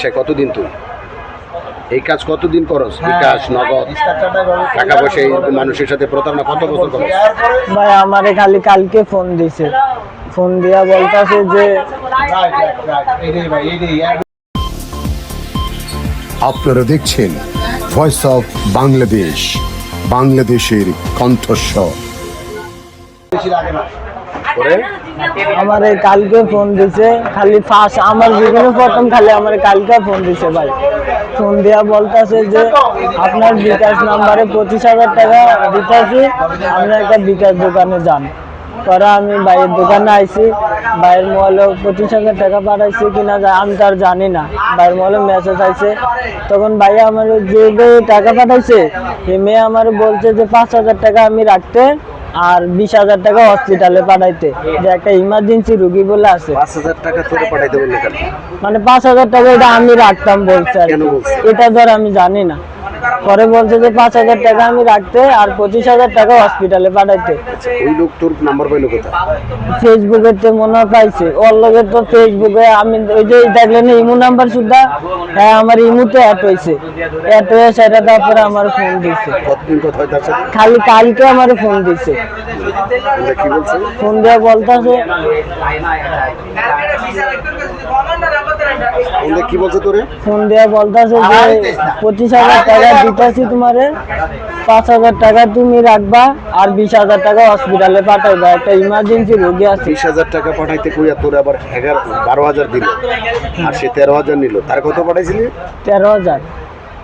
সে কতদিন তুই? এই কাজ কতদিন করস? বিকাশ নগদ? টাকা পয়সা মানুষের সাথে প্রতারণা কত বছর করস? ভাই আমারে খালি কালকে ফোন দিছে। ফোন দিয়া বলতাছে যে আপনারা দেখছেন ভয়েস অফ বাংলাদেশ বাংলাদেশের কণ্ঠস্বর। আমারে কালকে ফোন দিছে, খালি ফার্স্ট আমার জীবনে প্রথম খালি আমার কালকে ফোন দিছে ভাই। ফোন দিয়া বলতেছে যে, আপনার বিকাশ নাম্বারে পঁচিশ হাজার টাকা দিতেছি আপনি একটা বিকাশ দোকানে যান পরে আমি ভাইয়ের দোকানে আইছি ভাইয়ের মহলে পঁচিশ হাজার টাকা পাঠাইছি কিনা আমি তার জানি না। ভাইয়ের মহলে মেসেজ আইছে। তখন ভাই আমার যে টাকা পাঠাইছে সে মেয়ে আমার বলছে যে, পাঁচ হাজার টাকা আমি রাখতে আর বিশ হাজার টাকা হসপিটালে পাঠাইতে যে একটা ইমার্জেন্সি রুগী বলে আছে পাঁচ হাজার টাকা পাঠাইতে বললে মানে পাঁচ হাজার টাকা এটা আমি রাখতাম বলছে আর কি। বলছে? এটা ধর আমি জানি না পরে বলছে যে পাঁচ হাজার টাকা আমি রাখতে আর পঁচিশ হাজার টাকা হসপিটালে পাঠাইতে। ওই লোক তোর নাম্বার পাইলো কোথায়? ফেসবুকের তো মনে হয় পাইছে। ওর লগে তো ফেসবুকে আমি ওই যে দেখলেন ইমু নাম্বার সুদ্ধা হ্যাঁ আমার ইমুতে অ্যাড হয়েছে অ্যাড হয়ে সেটা তারপরে আমার ফোন দিছে। কতদিন কথা হয় তার সাথে খালি কালকে আমার ফোন দিছে। তোমরা কি বলছে? ফোন দিয়ে বলতেছে। তোমরা কি বলছে তোরে? ফোন দেয়া বলতেছে যে পঁচিশ হাজার টাকা দিতেছি তোমারে পাঁচ হাজার টাকা তুমি রাখবা আর বিশ হাজার টাকা হসপিটালে পাঠাইবা। একটা ইমার্জেন্সি রোগী আছে। বিশ হাজার টাকা পাঠাইতে কইয়া তোর আবার এগারো বারো হাজার দিল। আর সে তেরো হাজার নিল। তার কত পাঠাইছিলি? তেরো হাজার।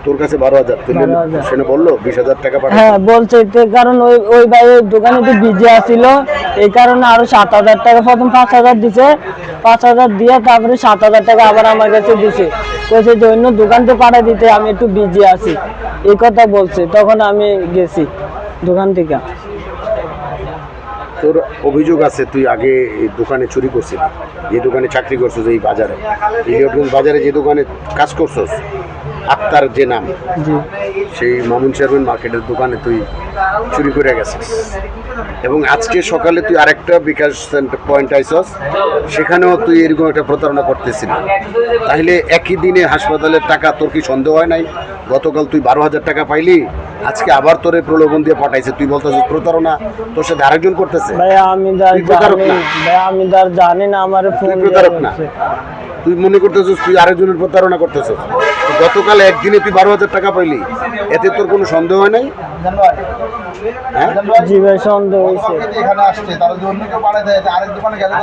তোর কাছে বারো হাজার। তুই 12,000 সে বলল বিশ হাজার টাকা হ্যাঁ বলছে কারণ ওই ওই ভাইয়ের দোকানে তো বিজি আসিল এই কারণে আরও সাত হাজার টাকা প্রথম পাঁচ হাজার দিছে। পাঁচ হাজার দিয়ে তারপরে সাত হাজার টাকা আবার আমার কাছে দিছে। কইছে যে অন্য দোকানতে পাঠা দিতে আমি একটু বিজি আছি। এই কথা বলছে। তখন আমি গেছি দোকান থেকে। তোর অভিযোগ আছে তুই আগে দোকানে চুরি করছিস যে দোকানে চাকরি করছিস এই বাজারে। ইলিয়টগঞ্জ বাজারে যে দোকানে কাজ করছস আক্তার যে নাম সেই মামুন চেয়ারম্যান মার্কেটের দোকানে তুই চুরি করে গেছিস। এবং আজকে সকালে তুই আরেকটা বিকাশ সেন্টার পয়েন্ট আইসস সেখানেও তুই এরকম একটা প্রতারণা করতেছিলি। তাহলে একই দিনে হাসপাতালের টাকা তোর কি সন্দেহ হয় নাই? গতকাল তুই বারো হাজার টাকা পাইলি আজকে আবার তোরে প্রলোভন দিয়ে পাঠাইছে। তুই বলতেছিস প্রতারণা তোর সাথে আরেকজন করতেছে। আমি। আমি জানি না আমার প্রতারক না। তুই মনে করতেছিস তুই আরেকজনের প্রতারণা করতেছিস? গতকাল একদিনে তুই বারো হাজার টাকা পাইলি। এতে তোর কোনো সন্দেহ হয় নাই? হ্যাঁ? জি ভাই সন্দেহ হয়েছে। এখানে আসছে তারা যদি অন্য কেউ পাঠায় দেয় আরেক দোকানে গেলে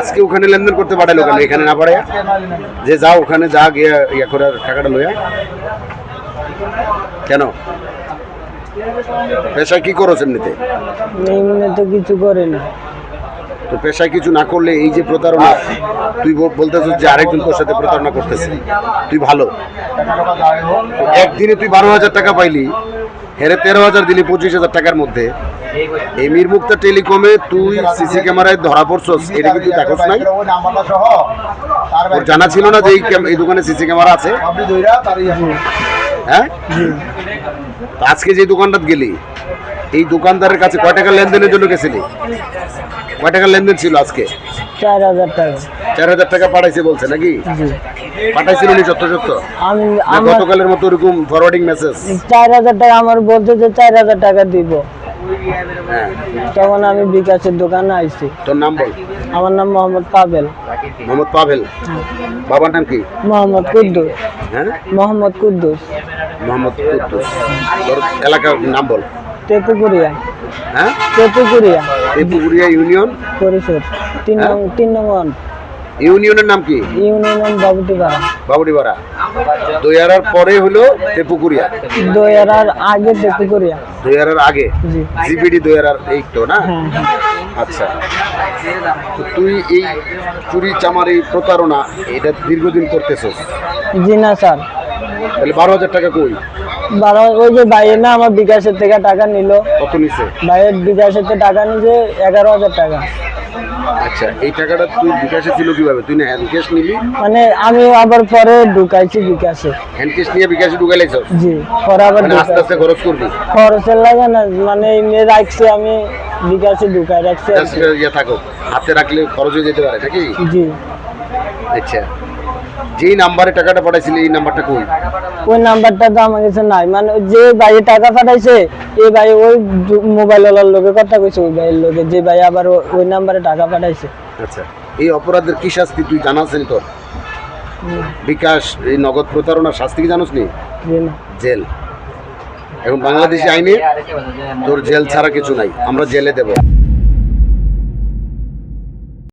আজকে ওখানে লেনদেন করতে পাঠালো কেন? এখানে না পারে যে যাও ওখানে যা গিয়ে ইয়া করে টাকাটা লইয়া। কেন? পেশায় কি করো এমনিতে? এমনি তো কিছু করে না। তো পেশায় কিছু না করলে এই যে প্রতারণা, তুই বল- বলতেছিস যে আরেকজন তোর সাথে প্রতারণা করতেছে। তুই ভালো। একদিনে তুই বারো হাজার টাকা পাইলি, হেরে তেরো হাজার দিলি পঁচিশ হাজার টাকার মধ্যে। এই মিরমুক্তা টেলিকমে তুই সিসি ক্যামেরায় ধরা পড়ছস, এটা কি তুই দেখোস নাই? জানা ছিল না যে এই দোকানে সিসি ক্যামেরা আছে? হ্যাঁ? আজকে যে দোকানটাত গেলি, এই দোকানদারের কাছে কয় টাকা লেনদেনের জন্য গেছিলি? কয় টাকা লেনদেন ছিল আজকে? চার হাজার টাকা। চার হাজার টাকা পাঠাইছে বলছে নাকি? পাঠাইছিল নি সত্য সত্য আমি গতকালের মতো ওরকম ফরওয়ার্ডিং মেসেজ চার হাজার টাকা আমার বলছে যে চার হাজার টাকা দিব। হ্যাঁ। তখন আমি বিকাশের দোকানে আইছি। তোর নাম বল। আমার নাম মোহাম্মদ পাবেল মোহাম্মদ পাভেল? বাবার নাম কি? মোহাম্মদ কুদ্দুস। হ্যাঁ? মোহাম্মদ কুদ্দুস। মোহাম্মদ কুদ্দুস। তোর এলাকার নাম বল। তেতুকুরিয়া। হ্যাঁ? তেতুকুরিয়া। এই পুকুরিয়া ইউনিয়ন? পরিষদ। তিন নং তিন নং ওয়ান। ইউনিয়নের নাম কি? ইউনিয়ন বাবুটিপাড়া। বাবুডিপাড়া দইয়ারার পরে হলো তেপুকুরিয়া। দয়ারার আগে তেতুকুরিয়া দইয়ারার আগে? জিবিডি দইয়ারার এই তো না? হ্যাঁ হ্যাঁ। আচ্ছা। তো তুই এই চুরি চামার প্রতারণা এটা দীর্ঘদিন করতেছস? জি না স্যার। তাহলে বারো হাজার টাকা কই? বারো ওই যে ভাইয়ের না আমার বিকাশের থেকে টাকা নিল। কত নিছে? ভাইয়ের বিকাশের থেকে টাকা নিছে এগারো হাজার টাকা। আচ্ছা এই টাকাটা তুই বিকাশে ছিল কীভাবে? তুই না হ্যান্ড ক্যাশ নিলি মানে আমি আবার পরে ঢুকাইছি বিকাশে। হ্যান্ড ক্যাশ নিয়ে বিকাশে ঢুকাইলাইছ জি পরে আবার মানে আস্তে আস্তে খরচ করবি? খরচের লাগে না মানে এমনি রাখছি আমি বিকাশে ঢুকাই রাখছি ইয়ে থাকো হাতে রাখলে খরচ হয়ে যেতে পারে নাকি? জি। আচ্ছা। যেই নাম্বারে টাকাটা পাঠাইছিলি এই নাম্বারটা কই? ওই নাম্বারটা তো আমার কাছে নাই। মানে যে ভাই টাকা পাঠাইছে এই ভাই ওই মোবাইল ওয়ালার লোকে কথা কইছে ওই ভাইয়ের লোকে। যে ভাই আবার ওই নাম্বারে টাকা পাঠাইছে। আচ্ছা এই অপরাধের কি শাস্তি তুই জানাসনি তোর? বিকাশ এই নগদ প্রতারণার শাস্তি কি জানোস নি। জেল। এখন বাংলাদেশি আইনে তোর জেল ছাড়া কিছু নাই আমরা জেলে দেব।